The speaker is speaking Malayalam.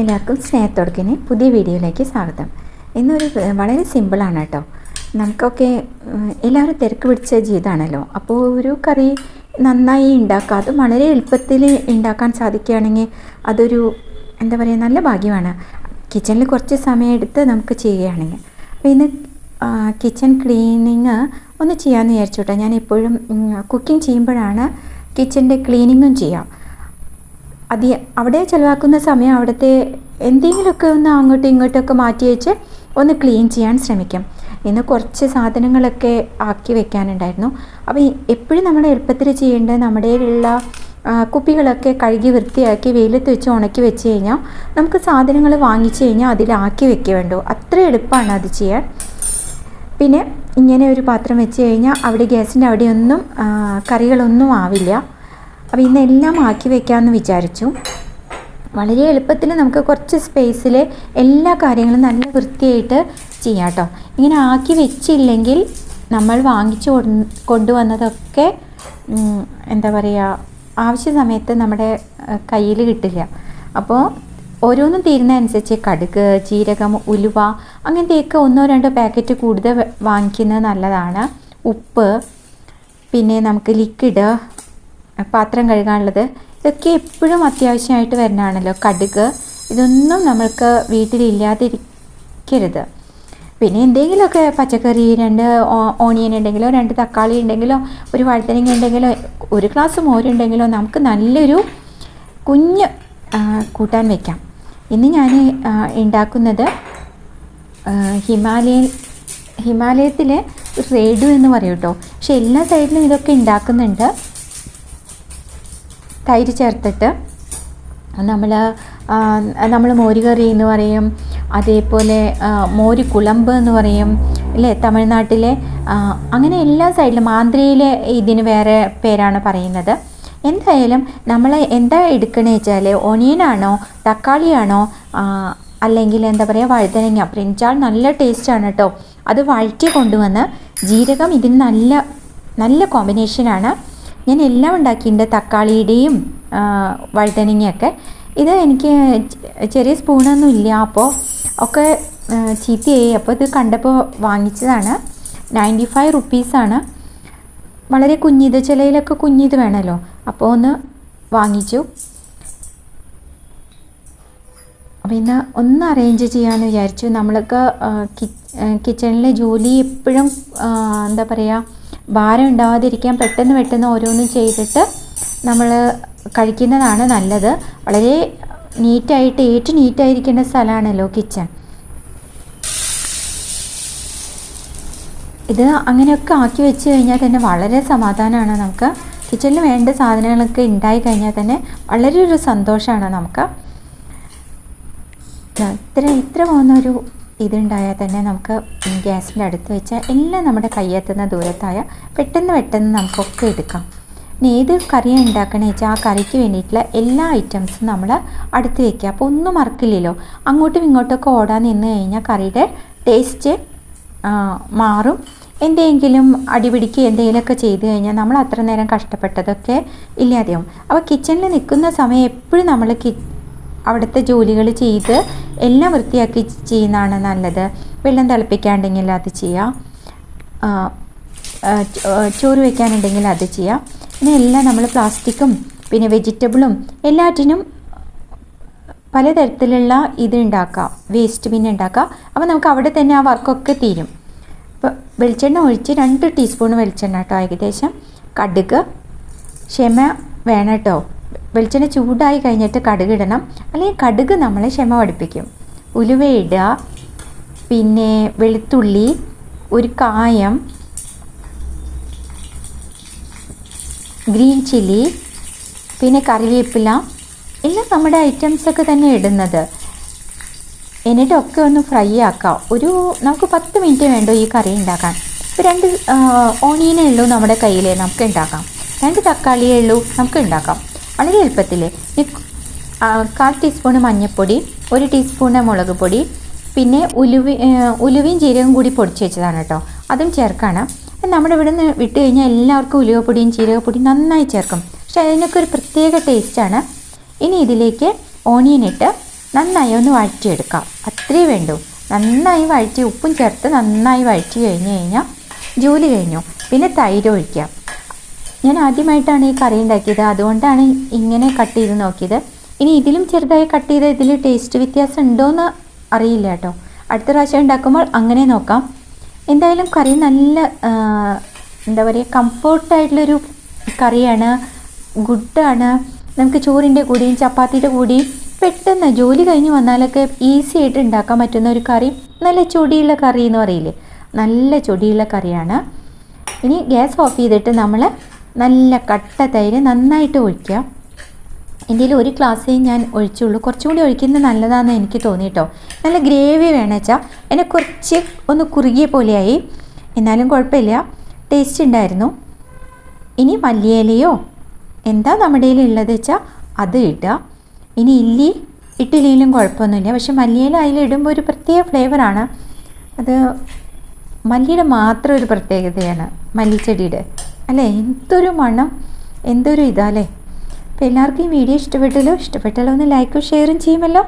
എല്ലാവർക്കും സ്നേഹത്തോടക്കിന് പുതിയ വീഡിയോയിലേക്ക് സ്വാഗതം. ഇന്നൊരു വളരെ സിമ്പിളാണ് കേട്ടോ. നമുക്കൊക്കെ എല്ലാവരും തിരക്ക് പിടിച്ച ജീവിതമാണല്ലോ. അപ്പോൾ ഒരു കറി നന്നായി ഉണ്ടാക്കുക വളരെ എളുപ്പത്തിൽ ഉണ്ടാക്കാൻ സാധിക്കുകയാണെങ്കിൽ അതൊരു എന്താ പറയുക നല്ല ഭാഗ്യമാണ്. കിച്ചണിൽ കുറച്ച് സമയം എടുത്ത് നമുക്ക് ചെയ്യുകയാണെങ്കിൽ. അപ്പോൾ ഇന്ന് കിച്ചൺ ക്ലീനിങ് ഒന്ന് ചെയ്യാമെന്ന് വിചാരിച്ചു കേട്ടോ. ഞാൻ എപ്പോഴും കുക്കിംഗ് ചെയ്യുമ്പോഴാണ് കിച്ചന്റെ ക്ലീനിങ്ങും ചെയ്യാം. അത് അവിടെ ചിലവാക്കുന്ന സമയം അവിടുത്തെ എന്തെങ്കിലുമൊക്കെ ഒന്ന് അങ്ങോട്ടും ഇങ്ങോട്ടൊക്കെ മാറ്റി വെച്ച് ഒന്ന് ക്ലീൻ ചെയ്യാൻ ശ്രമിക്കാം. ഇന്ന് കുറച്ച് സാധനങ്ങളൊക്കെ ആക്കി വെക്കാനുണ്ടായിരുന്നു. അപ്പോൾ എപ്പോഴും നമ്മൾ എളുപ്പത്തിൽ ചെയ്യേണ്ടത് ഉള്ള കുപ്പികളൊക്കെ കഴുകി വൃത്തിയാക്കി വെയിലത്ത് വെച്ച് ഉണക്കി വെച്ച് കഴിഞ്ഞാൽ നമുക്ക് സാധനങ്ങൾ വാങ്ങിച്ചു കഴിഞ്ഞാൽ അതിലാക്കി വെക്കുക അത്ര എളുപ്പമാണ് അത് ചെയ്യാൻ. പിന്നെ ഇങ്ങനെ ഒരു പാത്രം വെച്ച് കഴിഞ്ഞാൽ അവിടെ ഗ്യാസിന്റെ അവിടെയൊന്നും കറികളൊന്നും ആവില്ല. അപ്പോൾ ഇന്നെല്ലാം ആക്കി വെക്കാമെന്ന് വിചാരിച്ചു. വളരെ എളുപ്പത്തിൽ നമുക്ക് കുറച്ച് സ്പേസിൽ എല്ലാ കാര്യങ്ങളും നല്ല വൃത്തിയായിട്ട് ചെയ്യാം കേട്ടോ ഇങ്ങനെ ആക്കി വെച്ചില്ലെങ്കിൽ നമ്മൾ വാങ്ങിച്ചു കൊണ്ട് കൊണ്ടുവന്നതൊക്കെ എന്താ പറയുക ആവശ്യ സമയത്ത് നമ്മുടെ കയ്യിൽ കിട്ടില്ല. അപ്പോൾ ഓരോന്നും തീരുന്നതനുസരിച്ച് കടുക് ജീരകം ഉലുവ അങ്ങനത്തെയൊക്കെ ഒന്നോ രണ്ടോ പാക്കറ്റ് കൂടുതൽ വാങ്ങിക്കുന്നത് നല്ലതാണ്. ഉപ്പ് പിന്നെ നമുക്ക് ലിക്വിഡ് പാത്രം കഴുകാനുള്ളത് ഇതൊക്കെ എപ്പോഴും അത്യാവശ്യമായിട്ട് വരുന്നതാണല്ലോ. കടുക് ഇതൊന്നും നമ്മൾക്ക് വീട്ടിലില്ലാതിരിക്കരുത്. പിന്നെ എന്തെങ്കിലുമൊക്കെ പച്ചക്കറി രണ്ട് ഓണിയൻ ഉണ്ടെങ്കിലോ രണ്ട് തക്കാളി ഉണ്ടെങ്കിലോ ഒരു വഴുതനങ്ങ ഉണ്ടെങ്കിലോ ഒരു ഗ്ലാസ് മോരുണ്ടെങ്കിലോ നമുക്ക് നല്ലൊരു കുഞ്ഞ് കൂട്ടാൻ വെക്കാം. ഇന്ന് ഞാൻ ഉണ്ടാക്കുന്നത് ഹിമാലയൻ ഹിമാലയത്തിലെ റേഡു എന്ന് പറയും കേട്ടോ. പക്ഷെ എല്ലാ സൈഡിലും ഇതൊക്കെ ഉണ്ടാക്കുന്നുണ്ട്. തൈര് ചേർത്തിട്ട് നമ്മൾ നമ്മൾ മോരുകറി എന്ന് പറയും അതേപോലെ മോര് കുളമ്പ് എന്ന് പറയും അല്ലേ തമിഴ്നാട്ടിലെ അങ്ങനെ എല്ലാ സൈഡിലും ആന്ധ്രയിലെ ഇതിന് വേറെ പേരാണ് പറയുന്നത്. എന്തായാലും നമ്മൾ എന്താ എടുക്കണേ വെച്ചാൽ ഒനിയനാണോ തക്കാളിയാണോ അല്ലെങ്കിൽ എന്താ പറയുക വഴുതനങ്ങ പ്രിഞ്ചാൾ നല്ല ടേസ്റ്റാണ് കേട്ടോ അത് വഴറ്റി കൊണ്ടുവന്ന് ജീരകം ഇതിന് നല്ല നല്ല കോമ്പിനേഷനാണ് ഞാൻ എല്ലാം ഉണ്ടാക്കിയിട്ടുണ്ട് തക്കാളിയുടെയും വഴുതനങ്ങയൊക്കെ. ഇത് എനിക്ക് ചെറിയ സ്പൂണൊന്നും ഇല്ല. അപ്പോൾ ഒക്കെ ചീത്തയായി. അപ്പോൾ ഇത് കണ്ടപ്പോൾ വാങ്ങിച്ചതാണ്. നയന്റി ഫൈവ് റുപ്പീസാണ്. വളരെ കുഞ്ഞിത് ചിലയിലൊക്കെ കുഞ്ഞിത് വേണമല്ലോ അപ്പോൾ ഒന്ന് വാങ്ങിച്ചു. അപ്പോൾ ഇന്ന് ഒന്ന് അറേഞ്ച് ചെയ്യാമെന്ന് വിചാരിച്ചു. നമ്മൾക്ക് കിച്ചണിലെ ജോലി എപ്പോഴും എന്താ പറയുക ഭാരം ഉണ്ടാവാതിരിക്കാൻ പെട്ടെന്ന് പെട്ടെന്ന് ഓരോന്നും ചെയ്തിട്ട് നമ്മൾ കഴിക്കുന്നതാണ് നല്ലത്. വളരെ നീറ്റായിട്ട് ഏറ്റവും നീറ്റായിരിക്കേണ്ട സ്ഥലമാണല്ലോ കിച്ചൺ. ഇത് അങ്ങനെയൊക്കെ ആക്കി വെച്ച് കഴിഞ്ഞാൽ തന്നെ വളരെ സമാധാനമാണ് നമുക്ക്. കിച്ചണിൽ വേണ്ട സാധനങ്ങളൊക്കെ ഉണ്ടായി കഴിഞ്ഞാൽ തന്നെ വളരെ ഒരു സന്തോഷമാണ് നമുക്ക്. ഇത്ര ഇത്ര പോകുന്ന പോകുന്നൊരു ഇതുണ്ടായാൽ തന്നെ നമുക്ക് ഗ്യാസിന്റെ അടുത്ത് വെച്ചാൽ എല്ലാം നമ്മുടെ കയ്യെത്തുന്ന ദൂരത്തായ പെട്ടെന്ന് പെട്ടെന്ന് നമുക്കൊക്കെ എടുക്കാം. ഇനി ഏത് കറിയാണ് ഉണ്ടാക്കണമെന്ന് വെച്ചാൽ ആ കറിക്ക് വേണ്ടിയിട്ടുള്ള എല്ലാ ഐറ്റംസും നമ്മൾ അടുത്ത് വെക്കുക. അപ്പോൾ ഒന്നും മറക്കില്ലല്ലോ. അങ്ങോട്ടും ഇങ്ങോട്ടൊക്കെ ഓടാൻ നിന്ന് കഴിഞ്ഞാൽ കറിയുടെ ടേസ്റ്റ് മാറും. എന്തെങ്കിലും അടിപിടിക്കുക എന്തെങ്കിലുമൊക്കെ ചെയ്തു കഴിഞ്ഞാൽ നമ്മൾ അത്ര നേരം കഷ്ടപ്പെട്ടതൊക്കെ ഇല്ലാതെയാവും. അപ്പോൾ കിച്ചണിൽ നിൽക്കുന്ന സമയം എപ്പോഴും നമ്മൾ കി അവിടുത്തെ ജോലികൾ ചെയ്ത് എല്ലാം വൃത്തിയാക്കി ചെയ്യുന്നതാണ് നല്ലത്. വെള്ളം തിളപ്പിക്കാണ്ടെങ്കിൽ അത് ചെയ്യാം. ചോറ് വെക്കാനുണ്ടെങ്കിൽ അത് ചെയ്യാം. പിന്നെ എല്ലാം നമ്മൾ പ്ലാസ്റ്റിക്കും പിന്നെ വെജിറ്റബിളും എല്ലാറ്റിനും പലതരത്തിലുള്ള ഇത് ഉണ്ടാക്കാം. വേസ്റ്റ് ബിൻ ഉണ്ടാക്കാം. അപ്പോൾ നമുക്ക് അവിടെ തന്നെ ആ വർക്കൊക്കെ തീരും. അപ്പോൾ വെളിച്ചെണ്ണ ഒഴിച്ച് രണ്ട് ടീസ്പൂൺ വെളിച്ചെണ്ണ കേട്ടോ ഏകദേശം. കടുക് ക്ഷമ വേണം കേട്ടോ. വെളിച്ചെണ്ണ ചൂടായി കഴിഞ്ഞിട്ട് കടുക് ഇടണം. അല്ലെങ്കിൽ കടുക് നമ്മളെ ക്ഷമ പഠിപ്പിക്കും. ഉലുവ ഇടുക. പിന്നെ വെളുത്തുള്ളി ഒരു കായം ഗ്രീൻ ചില്ലി പിന്നെ കറിവേപ്പില. എല്ലാം നമ്മുടെ ഐറ്റംസൊക്കെ തന്നെ ഇടുന്നത്. എന്നിട്ടൊക്കെ ഒന്ന് ഫ്രൈ ആക്കാം. ഒരു നമുക്ക് പത്ത് മിനിറ്റ് വേണ്ടോ ഈ കറി ഉണ്ടാക്കാൻ? ഇപ്പോൾ രണ്ട് ഓണിയനേ ഉള്ളൂ നമ്മുടെ കയ്യിൽ നമുക്ക് ഉണ്ടാക്കാം. രണ്ട് തക്കാളിയേ ഉള്ളൂ. നമുക്ക് ഉണ്ടാക്കാം. വളരെ എളുപ്പത്തിൽ. കാൽ ടീസ്പൂൺ മഞ്ഞൾപ്പൊടി ഒരു ടീസ്പൂണ് മുളക് പൊടി പിന്നെ ഉലുവി ഉലുവയും ജീരകവും കൂടി പൊടിച്ച് വെച്ചതാണ് കേട്ടോ അതും ചേർക്കാണ്. നമ്മുടെ ഇവിടെ നിന്ന് വിട്ട് കഴിഞ്ഞാൽ എല്ലാവർക്കും ഉലുവപ്പൊടിയും ജീരകപ്പൊടിയും നന്നായി ചേർക്കും. പക്ഷെ അതിനൊക്കെ ഒരു പ്രത്യേക ടേസ്റ്റാണ്. ഇനി ഇതിലേക്ക് ഓണിയൻ ഇട്ട് നന്നായി ഒന്ന് വഴറ്റിയെടുക്കാം. അത്രേ വേണ്ടൂ. നന്നായി വഴറ്റി ഉപ്പും ചേർത്ത് നന്നായി വഴറ്റി കഴിഞ്ഞ് കഴിഞ്ഞാൽ ജോലി കഴിഞ്ഞു. പിന്നെ തൈര് ഒഴിക്കാം. ഞാൻ ആദ്യമായിട്ടാണ് ഈ കറി ഉണ്ടാക്കിയത്. അതുകൊണ്ടാണ് ഇങ്ങനെ കട്ട് ചെയ്ത് നോക്കിയത്. ഇനി ഇതിലും ചെറുതായി കട്ട് ചെയ്ത് ഇതിൽ ടേസ്റ്റ് വ്യത്യാസം ഉണ്ടോയെന്ന് അറിയില്ല കേട്ടോ. അടുത്ത പ്രാവശ്യം ഉണ്ടാക്കുമ്പോൾ അങ്ങനെ നോക്കാം. എന്തായാലും കറി നല്ല എന്താ പറയുക കംഫർട്ടായിട്ടുള്ളൊരു കറിയാണ്. ഗുഡാണ് നമുക്ക് ചോറിന്റെ കൂടിയും ചപ്പാത്തിയുടെ കൂടിയും പെട്ടെന്ന് ജോലി കഴിഞ്ഞ് വന്നാലൊക്കെ ഈസി ആയിട്ട് ഉണ്ടാക്കാൻ പറ്റുന്ന ഒരു കറി. നല്ല ചൊടിയുള്ള കറി എന്ന് പറയില്ലേ? നല്ല ചൊടിയുള്ള കറിയാണ്. ഇനി ഗ്യാസ് ഓഫ് ചെയ്തിട്ട് നമ്മൾ നല്ല കട്ട തൈര് നന്നായിട്ട് ഒഴിക്കുക ഇന്ത്യയിൽ ഒരു ഗ്ലാസ്സേ ഞാൻ ഒഴിച്ചുള്ളൂ. കുറച്ചും കൂടി ഒഴിക്കുന്നത് നല്ലതാണെന്ന് എനിക്ക് തോന്നിട്ടോ. നല്ല ഗ്രേവി വേണമെന്ന് വെച്ചാൽ എന്നെ കുറച്ച് ഒന്ന് കുറുകിയ പോലെയായി. എന്നാലും കുഴപ്പമില്ല. ടേസ്റ്റ് ഉണ്ടായിരുന്നു. ഇനി മല്ലിയിലയോ? എന്താ നമ്മുടെ ഉള്ളത് വെച്ചാൽ അത് ഇടുക. ഇനി ഇല്ലി ഇട്ടില്ലെങ്കിലും കുഴപ്പമൊന്നുമില്ല. പക്ഷെ മല്ലിയില അതിലിടുമ്പോൾ ഒരു പ്രത്യേക ഫ്ലേവറാണ് അത് മല്ലിയുടെ മാത്രം ഒരു പ്രത്യേകതയാണ് മല്ലിച്ചെടിയുടെ. അല്ലേ? എന്തൊരു മണം. എന്തൊരു ഇതാ അല്ലേ അപ്പോൾ എല്ലാവർക്കും ഈ വീഡിയോ ഇഷ്ടപ്പെട്ടല്ലോ ഇഷ്ടപ്പെട്ടല്ലോ ഒന്ന് ലൈക്കും ഷെയറും ചെയ്യുമല്ലോ.